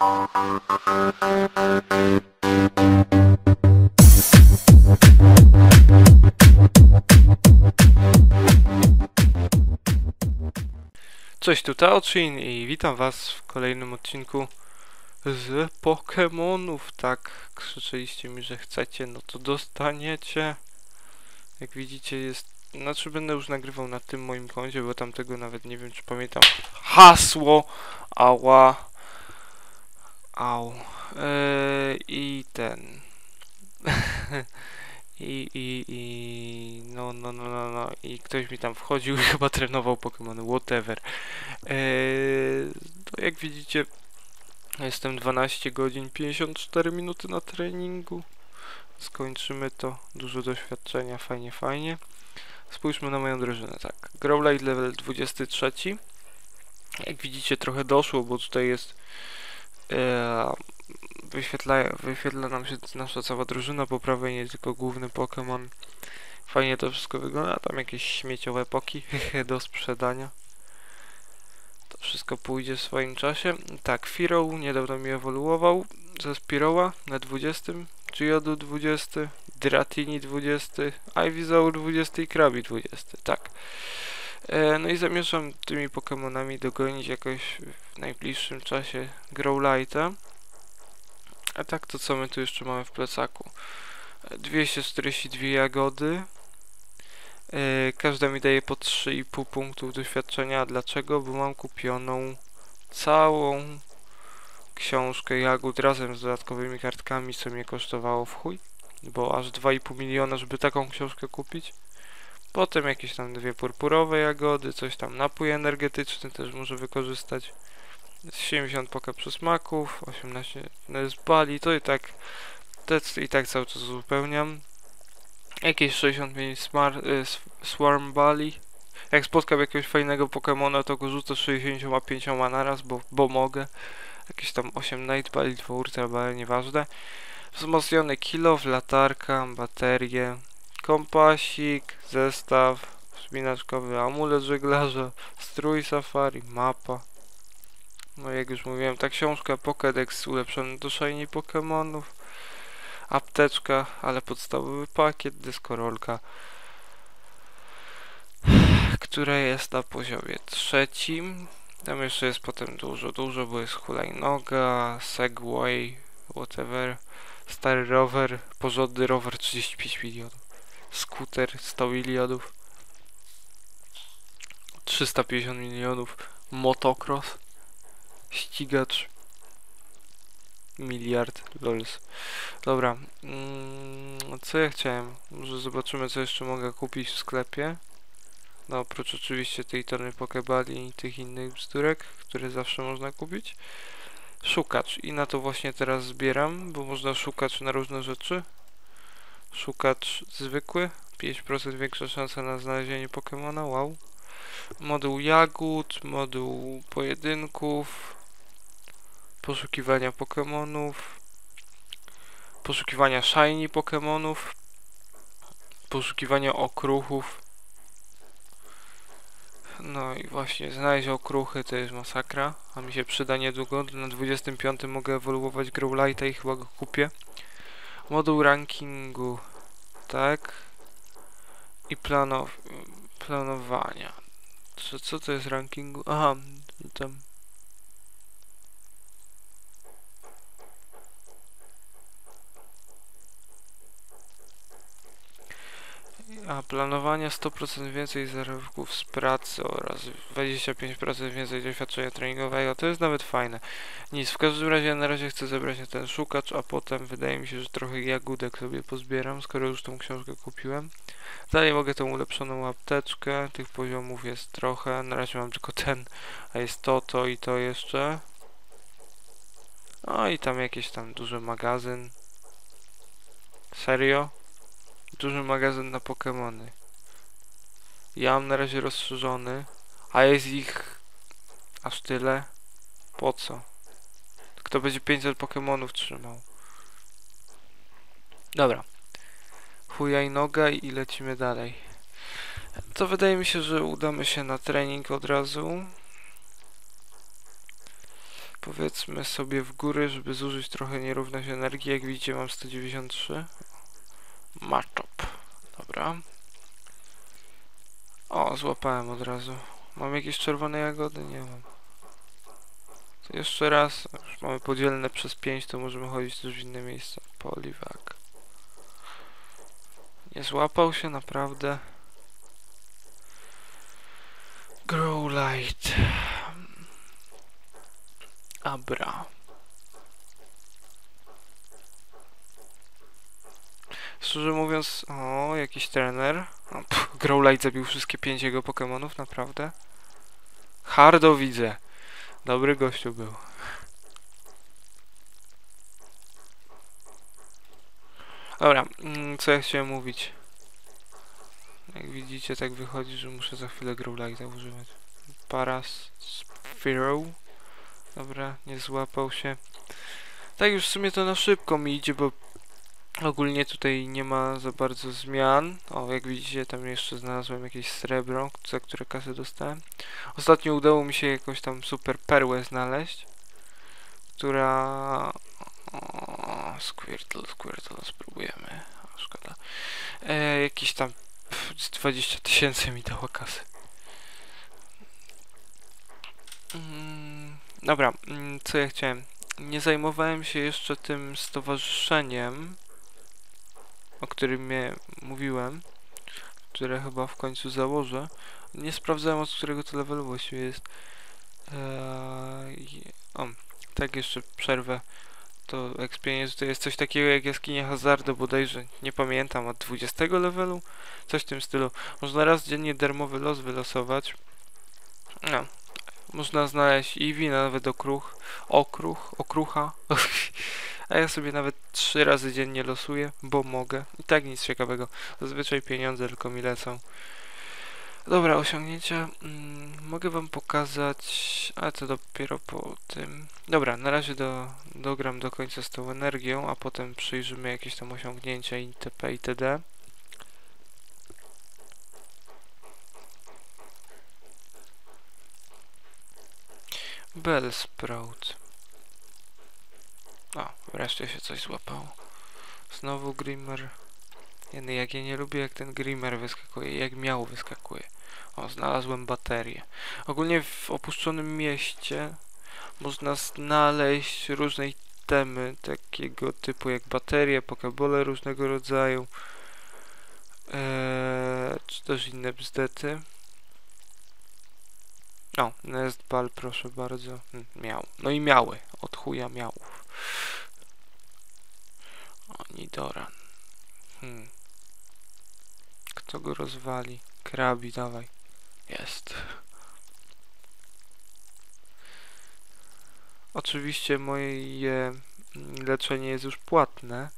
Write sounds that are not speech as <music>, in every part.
Cześć, tu Taochin i witam was w kolejnym odcinku z Pokémonów. Tak, krzyczeliście mi, że chcecie, no to dostaniecie. Jak widzicie jest... Znaczy będę już nagrywał na tym moim koncie, bo tamtego nawet nie wiem czy pamiętam. Hasło! Ała! Au. Eee, I ten... <laughs> I, i, i, no, no, no, no, no, i ktoś mi tam wchodził i <laughs> chyba trenował Pokémony, whatever. Eee, to jak widzicie, jestem 12 godzin 54 minuty na treningu. Skończymy to, dużo doświadczenia, fajnie, fajnie. Spójrzmy na moją drużynę, tak. Growlite level 23. Jak widzicie, trochę doszło, bo tutaj jest wyświetla, wyświetla nam się nasza cała drużyna po prawej, nie tylko główny Pokémon. Fajnie to wszystko wygląda, tam jakieś śmieciowe poki <laughs> do sprzedania. To wszystko pójdzie w swoim czasie. Tak, Firo niedawno mi ewoluował ze Spiroła na 20, Geodu 20, Dratini 20, Ivysaur 20 i Krabi 20, tak. E, no i zamierzam tymi Pokémonami dogonić jakoś w najbliższym czasie Growlite'a. A tak to co my tu jeszcze mamy w plecaku? 242 jagody. Yy, każda mi daje po 3,5 punktów doświadczenia. Dlaczego? Bo mam kupioną całą książkę jagód razem z dodatkowymi kartkami, co mnie kosztowało w chuj. Bo aż 2,5 miliona, żeby taką książkę kupić. Potem jakieś tam dwie purpurowe jagody, coś tam napój energetyczny też muszę wykorzystać. 70 poka przysmaków, 18 z bali, to i tak te i tak cały czas uzupełniam. Jakieś 65 smar, y, swarm bali. Jak spotkam jakiegoś fajnego Pokemona, to go rzucę 65 naraz, bo, bo mogę. Jakieś tam 8 night bali, 2 ultra bali, nieważne. Wzmocniony kilof, latarka, baterie, kompasik, zestaw, wspinaczkowy amulet żeglarza, strój safari, mapa. No jak już mówiłem, ta książka Pokédex ulepszony do shiny Pokémonów. Apteczka, ale podstawowy pakiet, dyskorolka, która jest na poziomie trzecim. Tam jeszcze jest potem dużo, dużo, bo jest hulajnoga, segway, whatever, stary rower, porządny rower 35 milionów, skuter 100 milionów, 350 milionów, motocross. Ścigacz. Miliard lols dobra mm, co ja chciałem? Może zobaczymy co jeszcze mogę kupić w sklepie. No oprócz oczywiście tej tony pokebali i tych innych bzdurek które zawsze można kupić. Szukacz. I na to właśnie teraz zbieram bo można szukać na różne rzeczy szukacz zwykły 5% większa szansa na znalezienie Pokemona, wow moduł jagód, moduł pojedynków poszukiwania Pokémonów, poszukiwania shiny Pokémonów, poszukiwania okruchów. No i właśnie znaleźć okruchy to jest masakra, a mi się przyda niedługo. Na 25 mogę ewoluować Growlite'a i chyba go kupię. Moduł rankingu, tak. I planow planowania. Co, co to jest rankingu? Aha, tam A planowania 100% więcej zarobków z pracy oraz 25% więcej doświadczenia treningowego, to jest nawet fajne. Nic, w każdym razie na razie chcę zebrać na ten szukacz, a potem wydaje mi się, że trochę jagódek sobie pozbieram, skoro już tą książkę kupiłem. Dalej mogę tą ulepszoną apteczkę, tych poziomów jest trochę, na razie mam tylko ten, a jest to, to i to jeszcze. No i tam jakiś tam duży magazyn. Serio? Duży magazyn na Pokémony. Ja mam na razie rozszerzony, a jest ich aż tyle. Po co? Kto będzie 500 Pokémonów trzymał? Dobra. Chujaj noga i lecimy dalej. To wydaje mi się, że udamy się na trening od razu. Powiedzmy sobie w góry, żeby zużyć trochę nierówność energii. Jak widzicie mam 193. Matchup. Dobra. O, złapałem od razu. Mam jakieś czerwone jagody? Nie mam. To jeszcze raz. Już mamy podzielne przez 5, to możemy chodzić też w inne miejsca. Poliwak. Nie złapał się naprawdę. Grow light. Abra. Szczerze mówiąc, o, jakiś trener. Growlite zabił wszystkie pięć jego Pokemonów, naprawdę. Hardo widzę. Dobry gościu był. Dobra, mm, co ja chciałem mówić? Jak widzicie, tak wychodzi, że muszę za chwilę Growlite'a używać. Paras Pharaoh. Dobra, nie złapał się. Tak już w sumie to na szybko mi idzie, bo ogólnie tutaj nie ma za bardzo zmian. O, jak widzicie, tam jeszcze znalazłem jakieś srebro, za które kasę dostałem. Ostatnio udało mi się jakąś tam super perłę znaleźć, która... O, Squirtle, Squirtle, spróbujemy. O, szkoda. E, jakiś tam pff, z 20 tysięcy mi dało kasy. Mm, dobra, mm, co ja chciałem? Nie zajmowałem się jeszcze tym stowarzyszeniem, o którym mówiłem, które chyba w końcu założę. Nie sprawdzałem od którego to levelu właściwie jest. Eee, o, tak jeszcze przerwę. To experience to jest coś takiego jak jaskinie hazardu bodajże, nie pamiętam, od 20 levelu? Coś w tym stylu. Można raz dziennie darmowy los wylosować. No, można znaleźć Eevee, nawet okruch, okruch, okrucha. <laughs> A ja sobie nawet trzy razy dziennie losuję, bo mogę. I tak nic ciekawego. Zazwyczaj pieniądze tylko mi lecą. Dobra, osiągnięcia. Mm, mogę wam pokazać, ale to dopiero po tym. Dobra, na razie do, dogram do końca z tą energią, a potem przyjrzymy jakieś tam osiągnięcia itp. itd. Bellsprout. O, wreszcie się coś złapało. Znowu Grimmer. Jeny, jak ja nie lubię, jak ten Grimmer wyskakuje, jak miał wyskakuje. O, znalazłem baterię. Ogólnie w opuszczonym mieście można znaleźć różne itemy takiego typu jak baterie, pokebole różnego rodzaju. Eee, czy też inne bzdety. O, Nestball, proszę bardzo. Hm, miał. No i miały. Od chuja miałów. O, Nidoran. Hmm. Kto go rozwali? Krabi, dawaj. Jest. Oczywiście moje mm, leczenie jest już płatne,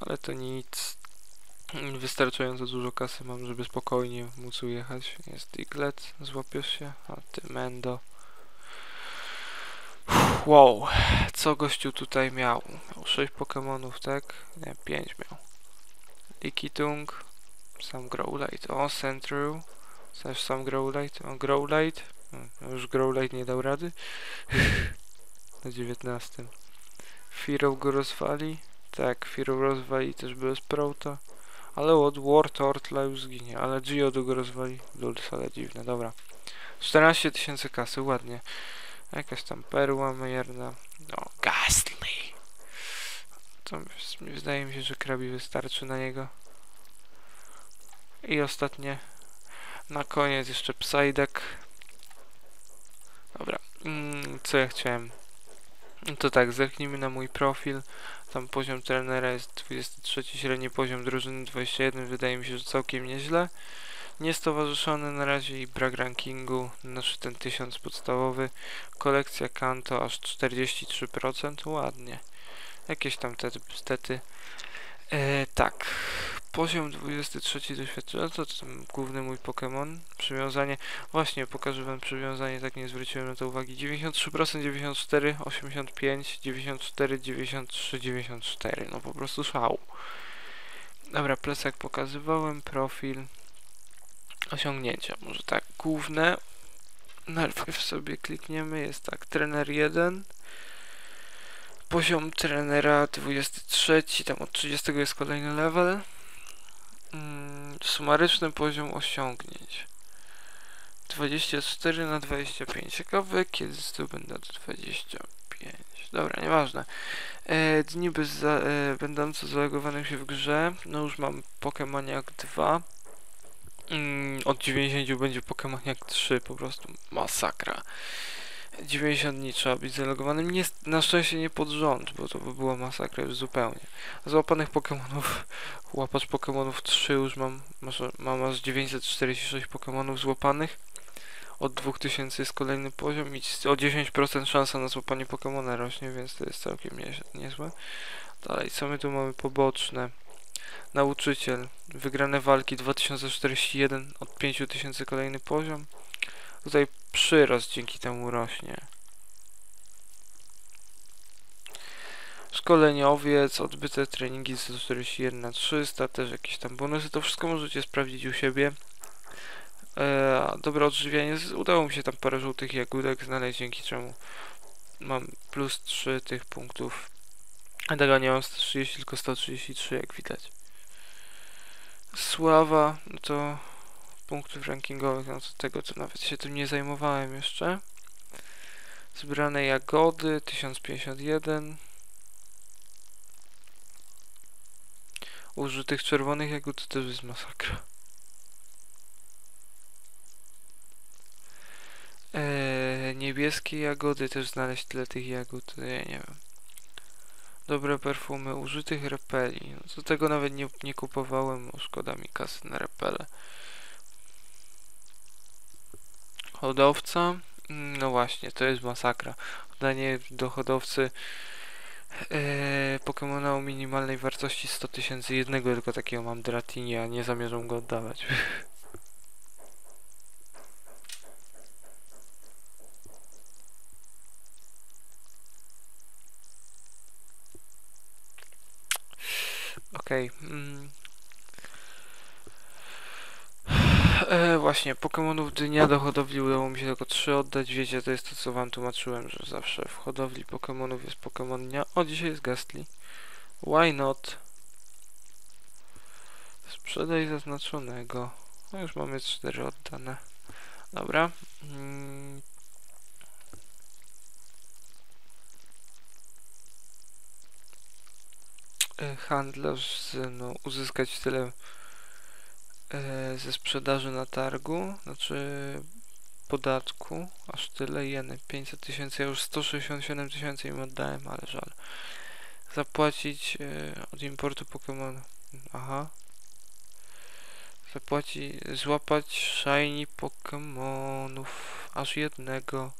ale to nic. Wystarczająco dużo kasy mam, żeby spokojnie móc ujechać. Jest Diglett, złapiesz się? A ty Mendo. Wow, co gościu tutaj miał? Miał 6 Pokemonów, tak? Nie, 5 miał. Likitung, sam Growlite, o Sentru, też sam Growlite, o Growlite, Hmm, już Growlite nie dał rady. <laughs> Na 19. Firo go rozwali, tak, Firo rozwali też bez Prouta. Ale od War Turtle już zginie, ale Geodu go rozwali. Lulz, ale dziwne, dobra. 14 tysięcy kasy, ładnie. Jakaś tam perła mierna. No, Ghastly. To wydaje mi się, że krabi wystarczy na niego. I ostatnie. Na koniec jeszcze Psyduck. Dobra, mm, co ja chciałem? To tak, zerknijmy na mój profil. Tam poziom trenera jest 23, średni poziom drużyny 21, wydaje mi się, że całkiem nieźle. Niestowarzyszony na razie i brak rankingu, znaczy ten 1000 podstawowy. Kolekcja Kanto aż 43%, ładnie. Jakieś tam te stety. E, tak, poziom 23 doświadczenia, to główny mój Pokémon. Przywiązanie, właśnie pokażę wam przywiązanie, tak nie zwróciłem na to uwagi. 93%, 94, 85, 94, 93, 94, no po prostu szał. Dobra, plecak pokazywałem, profil, osiągnięcia, może tak, główne. Najpierw sobie klikniemy, jest tak, trener 1, poziom trenera 23, tam od 30 jest kolejny level. Mm, sumaryczny poziom osiągnięć. 24 na 25. Ciekawe, kiedy zdobędę do 25. Dobra, nieważne. E, dni bez za, e, będące zalogowanym się w grze. No już mam Pokemoniak 2. Mm, od 90 będzie Pokemoniak 3, po prostu masakra. 90 dni trzeba być zalogowanym. Nie, na szczęście nie pod rząd, bo to by była masakra już zupełnie. Złapanych Pokemonów, <laughs> łapacz Pokemonów 3 już mam, mam aż 946 Pokemonów złapanych. Od 2000 jest kolejny poziom i o 10% szansa na złapanie Pokemona rośnie, więc to jest całkiem nie, niezłe. Dalej, co my tu mamy poboczne? Nauczyciel, wygrane walki 2041, od 5000 kolejny poziom. Tutaj przyrost dzięki temu rośnie. Szkoleniowiec, odbyte treningi 141 na 300, też jakieś tam bonusy. To wszystko możecie sprawdzić u siebie. E, dobre odżywianie. Udało mi się tam parę żółtych jagódek znaleźć, dzięki czemu mam plus 3 tych punktów. A tego nie mam 130, tylko 133, jak widać. Sława, no to punktów rankingowych, no to tego to nawet się tym nie zajmowałem jeszcze. Zbrane jagody 1051. Użytych czerwonych jagód to też jest masakra. Eee, niebieskie jagody, też znaleźć tyle tych jagód, ja nie wiem. Dobre perfumy, użytych repeli. No, to tego nawet nie, nie kupowałem, szkoda mi kasy na repele. Hodowca. No właśnie, to jest masakra. Danie do hodowcy e, Pokemona o minimalnej wartości 100 tysięcy jednego, tylko takiego mam Dratinia, nie zamierzam go oddawać. <laughs> Okej. Okay. Mm. E, właśnie, Pokemonów dnia do hodowli udało mi się tylko 3 oddać. Wiecie, to jest to, co wam tłumaczyłem, że zawsze w hodowli Pokemonów jest Pokemon dnia. O, dzisiaj jest Gastly. Why not? Sprzedaj zaznaczonego. No już mamy 4 oddane. Dobra. Mm. E, handlarz, no, uzyskać tyle ze sprzedaży na targu, znaczy podatku, aż tyle jeny, 500 tysięcy, ja już 167 tysięcy im oddałem, ale żal. Zapłacić e, od importu Pokémon, aha. Zapłacić, złapać shiny Pokémonów, aż jednego.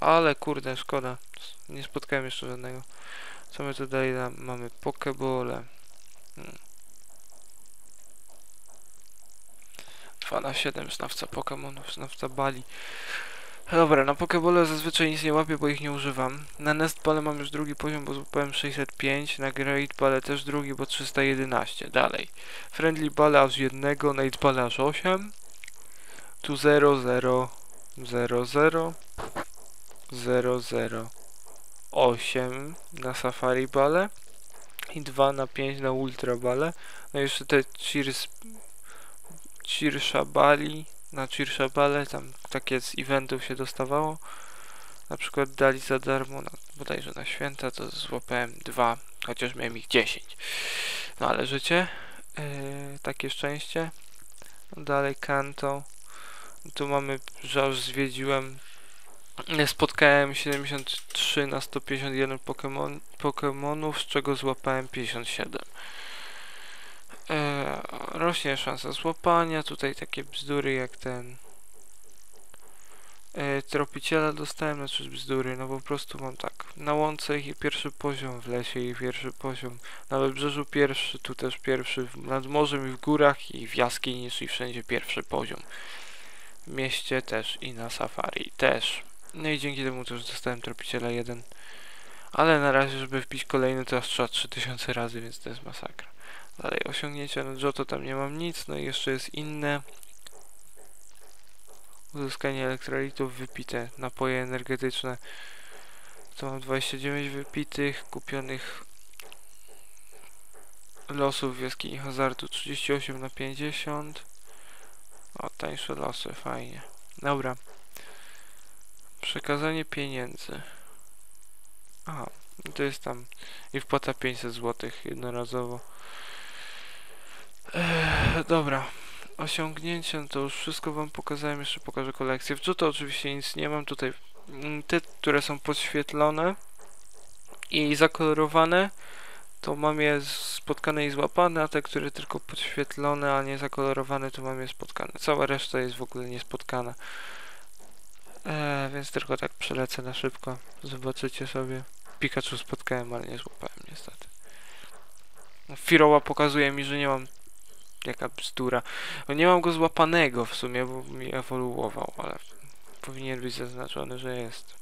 Ale kurde, szkoda, nie spotkałem jeszcze żadnego. Co my tutaj mamy? Pokebole. Hmm. 2 na 7 znawca Pokémonów, znawca Bali. Dobra, na Pokebole zazwyczaj nic nie łapię, bo ich nie używam. Na Nest Bale mam już drugi poziom, bo złapałem 605. Na Great Bale też drugi, bo 311. Dalej. Friendly Bale aż jednego, Nate Bale aż 8. Tu 0, 0, 0, 0, 0, 0, 8 na Safari Bale i 2 na 5 na Ultra Bale. No i jeszcze te Cheers Cirshabali, na Cirshabale, tam takie z eventów się dostawało. Na przykład dali za darmo, na, bodajże na święta, to złapałem dwa, chociaż miałem ich 10. No ale życie, yy, takie szczęście. Dalej Kanto. Tu mamy, że aż zwiedziłem, spotkałem 73 na 151 Pokemon, Pokemonów, z czego złapałem 57. E, rośnie szansa złapania, tutaj takie bzdury jak ten e, tropiciela dostałem, znaczy bzdury, no po prostu mam tak, na łące i pierwszy poziom, w lesie i pierwszy poziom, na wybrzeżu pierwszy, tu też pierwszy, nad morzem i w górach i w jaskini i wszędzie pierwszy poziom. W mieście też i na safari też. No i dzięki temu też dostałem tropiciela jeden. Ale na razie, żeby wbić kolejny, to aż trzeba 3000 razy, więc to jest masakra. Dalej osiągnięcia no Joto tam nie mam nic, no i jeszcze jest inne. Uzyskanie elektrolitów, wypite napoje energetyczne. To mam 29 wypitych, kupionych losów w jaskini hazardu 38 na 50. O, tańsze losy, fajnie. Dobra. Przekazanie pieniędzy. Aha, to jest tam i wpłata 500 zł jednorazowo. Dobra. Osiągnięcia, no to już wszystko wam pokazałem, jeszcze pokażę kolekcję. W to oczywiście nic nie mam, tutaj mm, te, które są podświetlone i zakolorowane, to mam je spotkane i złapane, a te, które tylko podświetlone, a nie zakolorowane, to mam je spotkane. Cała reszta jest w ogóle niespotkana. Eee, więc tylko tak przelecę na szybko. Zobaczycie sobie. Pikachu spotkałem, ale nie złapałem niestety. Firoła pokazuje mi, że nie mam jaka bzdura. No nie mam go złapanego w sumie, bo mi ewoluował, ale powinien być zaznaczony, że jest.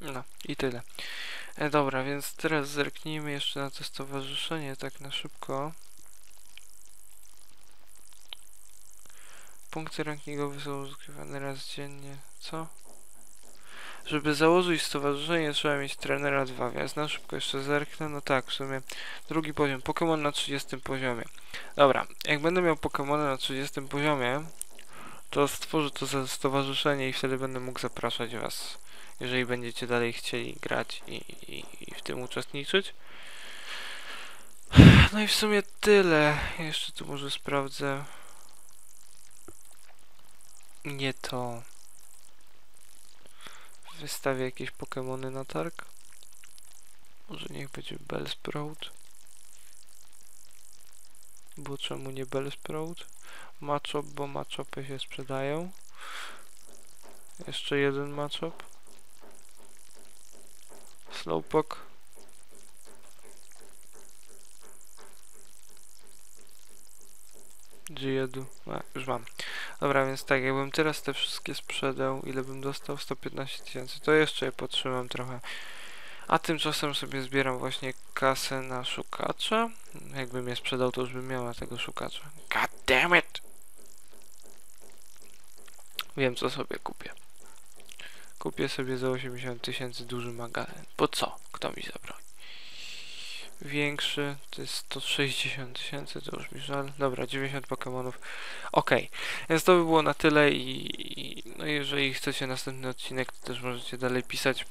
No i tyle. E, dobra, więc teraz zerknijmy jeszcze na to stowarzyszenie tak na szybko. Punkty rankingowe są uzyskiwane raz dziennie. Co? Żeby założyć stowarzyszenie trzeba mieć trenera 2, więc na szybko jeszcze zerknę. No tak, w sumie drugi poziom. Pokémon na 30 poziomie. Dobra, jak będę miał Pokémony na 30 poziomie, to stworzę to stowarzyszenie i wtedy będę mógł zapraszać was jeżeli będziecie dalej chcieli grać i, i, i w tym uczestniczyć. No i w sumie tyle. Jeszcze tu może sprawdzę. Nie to. Wystawię jakieś Pokémony na targ. Może niech będzie Bellsprout. Bo czemu nie Bellsprout? Machop, bo Machopy się sprzedają. Jeszcze jeden Machop. Slowpoke. G1. A, już mam. Dobra, więc tak, jakbym teraz te wszystkie sprzedał, ile bym dostał? 115 tysięcy. To jeszcze je potrzymam trochę. A tymczasem sobie zbieram właśnie kasę na szukacza. Jakbym je sprzedał, to już bym miała tego szukacza. God damn it! Wiem, co sobie kupię. Kupię sobie za 80 tysięcy duży magazyn. Po co? Kto mi zabroni? Większy to jest 160 tysięcy, to już mi żal. Dobra, 90 Pokémonów. Okej, więc to by było na tyle i, i no jeżeli chcecie następny odcinek, to też możecie dalej pisać.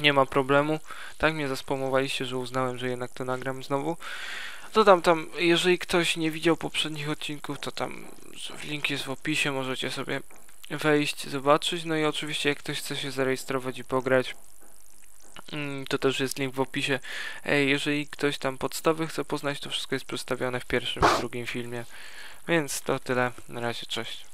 Nie ma problemu. Tak mnie zaspomowaliście, że uznałem, że jednak to nagram znowu. To tam, tam, jeżeli ktoś nie widział poprzednich odcinków, to tam link jest w opisie, możecie sobie wejść, zobaczyć. No i oczywiście jak ktoś chce się zarejestrować i pograć, mm, to też jest link w opisie. Jeżeli ktoś tam podstawy chce poznać, to wszystko jest przedstawione w pierwszym i drugim filmie. Więc to tyle. Na razie, cześć.